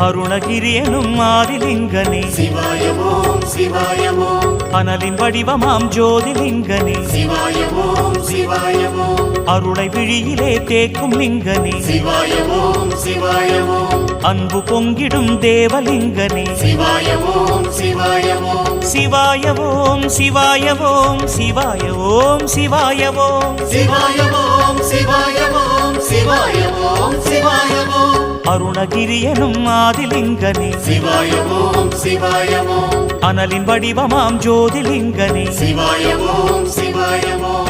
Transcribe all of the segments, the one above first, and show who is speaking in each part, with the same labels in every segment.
Speaker 1: அருணகிரி எனும் ஆதிலிங்கனே.
Speaker 2: சிவாய ஓம் சிவாய ஓம்
Speaker 1: அனலின் வடிவமாம் ஜோதிலிங்கனே.
Speaker 2: சிவாய ஓம் சிவாய ஓம்
Speaker 1: அருளை விழியிலே தேக்கும் லிங்கனே.
Speaker 2: சிவாய ஓம் சிவாய ஓம்
Speaker 1: அன்பு பொங்கிடும் தேவலிங்கனே.
Speaker 2: சிவாய ஓம் சிவாய ஓம்
Speaker 1: சிவாய ஓம் சிவாய ஓம் அருணகிரியனும் ஆதிலிங்கனே.
Speaker 2: சிவாயவோம் சிவாயவோம்.
Speaker 1: அனலின் வடிவமாம் ஜோதிலிங்கனே.
Speaker 2: சிவாயவோம் சிவாயவோம்.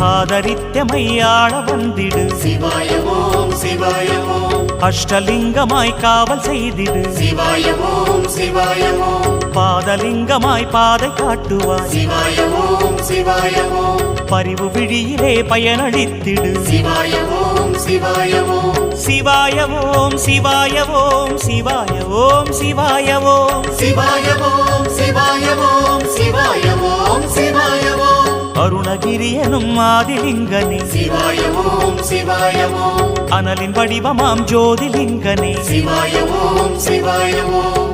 Speaker 1: ஆதரித்தமையாள வந்திடு.
Speaker 2: சிவாயவோ சிவாய ஓம்
Speaker 1: அஷ்டலிங்கமாய் காவல் செய்திடு.
Speaker 2: சிவாய ஓம் சிவாய ஓம்
Speaker 1: பாதலிங்கமாய் பாதை காட்டுவாய்.
Speaker 2: சிவாய ஓம் சிவாய ஓம்
Speaker 1: பரிவு விழியிலே பயனளித்திடு.
Speaker 2: சிவாய ஓம் சிவாய ஓம்
Speaker 1: சிவாய ஓம் சிவாய ஓம் சிவாய ஓம் சிவாய ஓம்
Speaker 2: சிவாய ஓம்
Speaker 1: அருணகிரி எனும் ஆதிலிங்கனே.
Speaker 2: சிவாயவோம் சிவாயவோம்.
Speaker 1: அனலின் வடிவமாம் ஜோதிலிங்கனே.
Speaker 2: சிவாயவோம் சிவாயவோம்.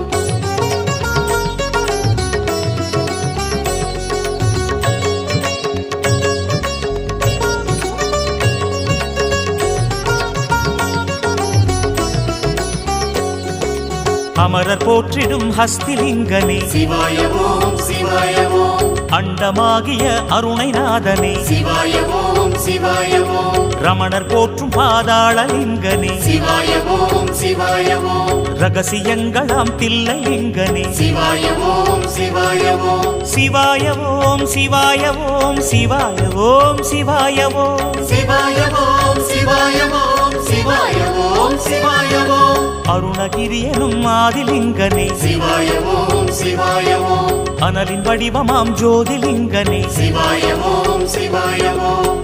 Speaker 1: அமரர் போற்றிடும் ஹஸ்திலிங்கனே.
Speaker 2: சிவாயவோம் சிவாயவோம்.
Speaker 1: அண்டமாகிய அருணைநாதனே.
Speaker 2: சிவாயவோம் சிவாயவோம்.
Speaker 1: ரமணர் போற்றும்
Speaker 2: பாதாள லிங்கனே. சிவாயவோம் சிவாயவோம்.
Speaker 1: ரகசியங்களாம் தில்லை
Speaker 2: லிங்கனே. சிவாயவோம் சிவாயவோம். சிவாயவோம்
Speaker 1: சிவாயவோம் சிவாயவோம் சிவாயவோம். சிவாயவோம் சிவாய அருணகிரி எனும் ஆதிலிங்கனே.
Speaker 2: சிவாயவோம் சிவாயவோம்
Speaker 1: அனலின் வடிவமாம் ஜோதிலிங்கனே.
Speaker 2: சிவாயவோம் சிவாயவோம்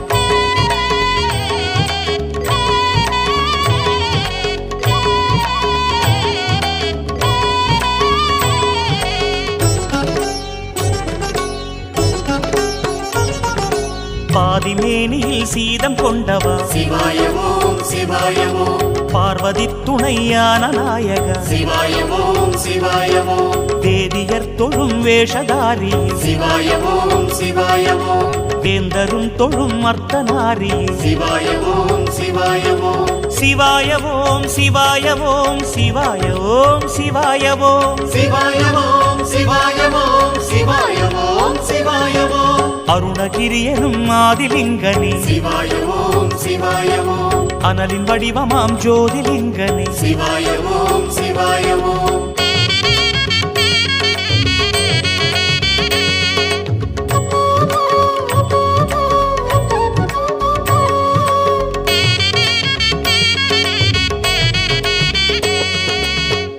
Speaker 1: பாதிமேனியில் சீதம் கொண்டவா.
Speaker 2: சிவாயவோம் சிவாயவோம்
Speaker 1: பார்வதி துணையான நாயக
Speaker 2: சிவாய ஓம் சிவாய ஓம்
Speaker 1: வேதியர் தொழும் வேஷதாரி.
Speaker 2: சிவாய ஓம் சிவாய ஓம்
Speaker 1: வேந்தரும் தொழும் அர்த்தநாரி.
Speaker 2: சிவாய ஓம் சிவாய ஓம்
Speaker 1: சிவாய ஓம் சிவாய ஓம் சிவாய ஓம் அருணகிரியனும் ஆதிலிங்கனே.
Speaker 2: சிவாயவோம் சிவாயவோம்.
Speaker 1: அனலின் வடிவமாம் ஜோதிலிங்கனே.
Speaker 2: சிவாயவோம் சிவாயவோம்.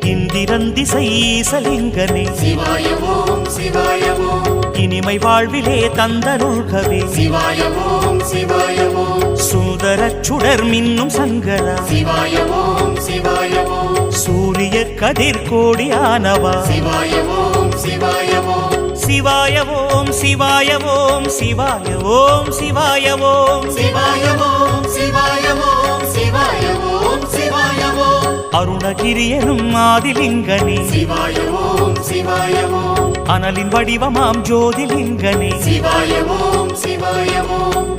Speaker 1: இந்திரன் திசை ஈசலிங்கனே.
Speaker 2: சிவாயவோம் சிவாயவோம்.
Speaker 1: இனிமை வாழ்விலே தந்தருள்கவே
Speaker 2: சிவாய ஓம் சிவாய ஓம்
Speaker 1: சுந்தரச் சுடர் மின்னும் சங்கரா.
Speaker 2: சிவாய ஓம் சிவாய ஓம்
Speaker 1: சூரிய கதிர் கோடியானவா.
Speaker 2: சிவாய ஓம் சிவாய ஓம்
Speaker 1: சிவாய ஓம் சிவாய ஓம் சிவாய ஓம் சிவாய ஓம்
Speaker 2: சிவாய ஓம் சிவாய ஓம் சிவாய ஓம் சிவாய ஓம்
Speaker 1: அருணகிரி எனும் ஆதிலிங்கனே.
Speaker 2: சிவாய ஓம் சிவாய ஓம்
Speaker 1: அனலின் வடிவமாம் ஜோதிலிங்கனே.
Speaker 2: சிவாயவோம் சிவாயவோம்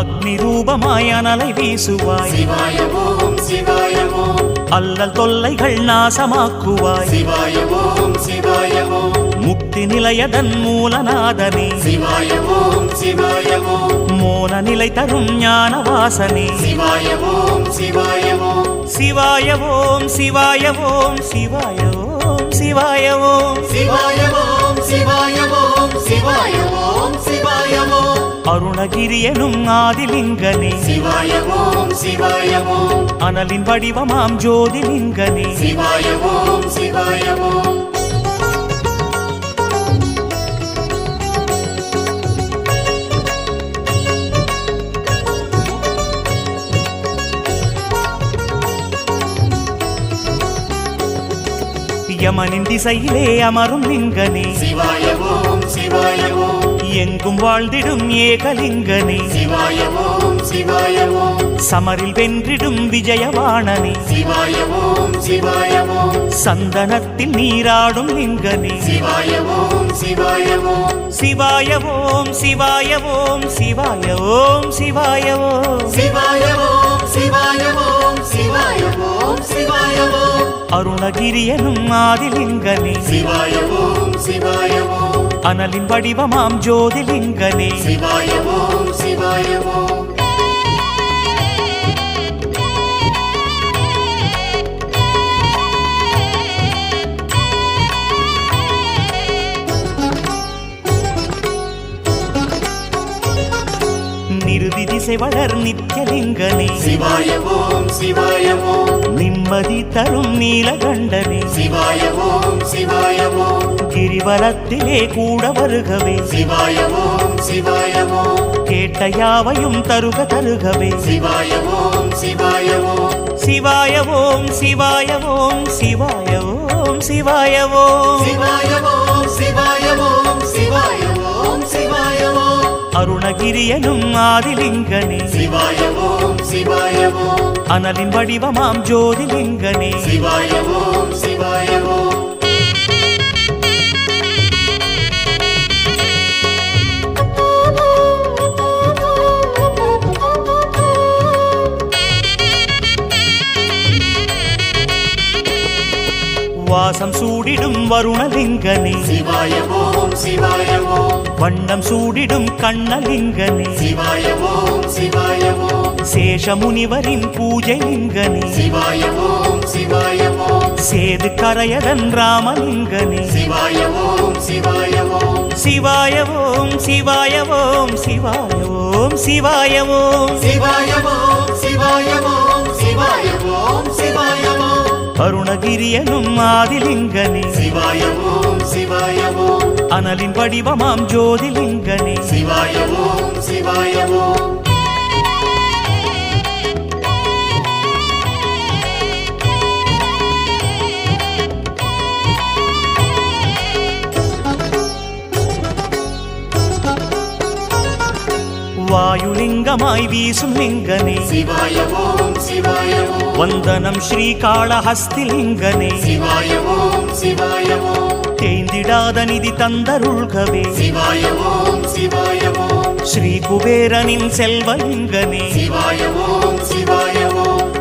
Speaker 1: அக்னி ரூபமாய் அனலை வீசுவாய்.
Speaker 2: சிவாயவோம் சிவாயவோம்
Speaker 1: அல்லல் தொல்லைகள் நாசமாக்குவாய்.
Speaker 2: சிவாயவோம் சிவாயவோம்
Speaker 1: முக்தி நிலையதன் மூலநாதனே. மோன நிலை தரும் ஞான வாசனே
Speaker 2: சிவாய ஓம் சிவாய ஓம்
Speaker 1: சிவாய ஓம் சிவாய ஓம் சிவாய ஓம் சிவாய ஓம்
Speaker 2: சிவாய ஓம் சிவாய ஓம் சிவாய ஓம் சிவாய ஓம்
Speaker 1: அருணகிரி எனும் ஆதிலிங்கனே.
Speaker 2: சிவாய ஓம் சிவாய ஓம்
Speaker 1: அனலின் வடிவமாம் ஜோதிலிங்கனே.
Speaker 2: சிவாய ஓம் சிவாய ஓம்
Speaker 1: யமனின் திசையிலே அமரும் லிங்கனே.
Speaker 2: சிவாயவோம் சிவாயவோம்.
Speaker 1: எங்கும் வாழ்ந்திடும் ஏகலிங்கனே.
Speaker 2: சிவாயவோம் சிவாயவோம்.
Speaker 1: சமரில் வென்றிடும் விஜயவாணனே.
Speaker 2: சிவாயவோம் சிவாயவோம்.
Speaker 1: சந்தனத்தில் நீராடும் லிங்கனே.
Speaker 2: சிவாயவோம் சிவாயவோம். சிவாயவோம் சிவாயவோம்
Speaker 1: சிவாயவோம் சிவாயவோம். சிவாய
Speaker 2: அருணகிரி
Speaker 1: எனும் ஆதிலிங்கனே.
Speaker 2: சிவாயவோம் சிவாயவோம்.
Speaker 1: அனலின் வடிவமாம் ஜோதிலிங்கனே.
Speaker 2: சிவாயவோம் சிவாயவோம்.
Speaker 1: நிருதி திசை வளர்
Speaker 2: நித்தியலிங்கனே. சிவாயவோம் சிவாயவோம்.
Speaker 1: நிம்மதி தரும் நீலகண்டனே.
Speaker 2: சிவாய ஓம் சிவாய ஓம்
Speaker 1: கிரிவலத்திலே கூட வருகவே.
Speaker 2: சிவாய ஓம் சிவாய ஓம்
Speaker 1: கேட்ட யாவையும் தருக தருகவே.
Speaker 2: சிவாய ஓம் சிவாய ஓம்
Speaker 1: சிவாய ஓம் சிவாய ஓம் சிவாய ஓம் சிவாய ஓம்
Speaker 2: சிவாய ஓம் சிவாய ஓம் சிவாய ஓம் சிவாய ஓம்
Speaker 1: அருணகிரியனும் ஆதிலிங்கனே.
Speaker 2: சிவாய சிவாயவோ
Speaker 1: அனலின் வடிவமாம் ஜோதிலிங்கனே
Speaker 2: சிவாயவோ சிவாயவோ
Speaker 1: வாசம் சூடிடும் வருணலிங்கனே.
Speaker 2: சிவாயவோம் சிவாயவோம்.
Speaker 1: வண்ணம் சூடிடும் கண்ணலிங்கனே.
Speaker 2: சிவாயவோம் சிவாயவோம்.
Speaker 1: சேஷமுனிவரின் பூஜை லிங்கனே
Speaker 2: சிவாய ஓம் சிவாய ஓம்
Speaker 1: சேது கரையதன் ராமலிங்கனே
Speaker 2: சிவாய ஓம் சிவாய ஓம்
Speaker 1: சிவாய ஓம் சிவாய ஓம் சிவாய ஓம் சிவாய ஓம்
Speaker 2: சிவாய ஓம் சிவாய ஓம் சிவாய ஓம் சிவாய ஓம்
Speaker 1: அருணகிரியனும் ஆதிலிங்கனே
Speaker 2: சிவாய ஓம் சிவாய ஓம்
Speaker 1: அனலின் வடிவமாம் ஜோதிலிங்கனே
Speaker 2: சிவாய ஓம்
Speaker 1: வாயுலிங்கமாய் வீசும் லிங்கனே. வந்தனம் ஸ்ரீகாளஹஸ்திலிங்கனே. தேய்ந்திடாத நிதி தந்தருள்கவே. ஸ்ரீ குபேரனின் செல்வலிங்கனே.
Speaker 2: சிவாய ஓம்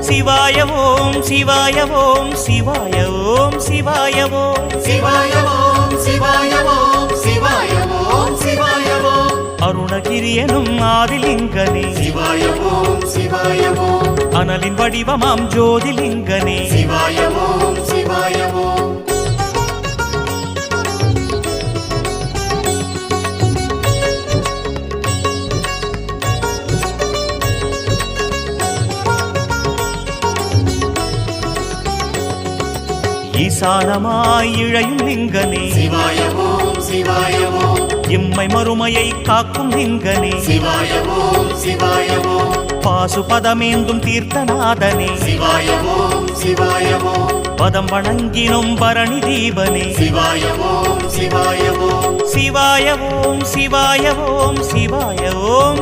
Speaker 2: சிவாய ஓம்
Speaker 1: சிவாய ஓம் சிவாய ஓம் சிவாய ஓம் அருணகிரியனும் ஆதிலிங்கனே.
Speaker 2: சிவாயவோம் சிவாயவோம்.
Speaker 1: அனலின் வடிவமாம் ஜோதிலிங்கனே.
Speaker 2: சிவாயவோம் சிவாயவோம்.
Speaker 1: ஈசானமாய் இழையும் லிங்கனே
Speaker 2: சிவாய ஓம் சிவாய ஓம்
Speaker 1: இம்மை மறுமையை காக்கும் லிங்கனே
Speaker 2: சிவாய ஓம் சிவாய ஓம்
Speaker 1: பாசுபதமேந்தும் தீர்த்தநாதனே.
Speaker 2: சிவாய ஓம் சிவாய ஓம்
Speaker 1: பதம் வணங்கினும் பரணி தீபனே சிவாய ஓம் சிவாய ஓம் சிவாய ஓம்
Speaker 2: சிவாய ஓம் சிவாய ஓம்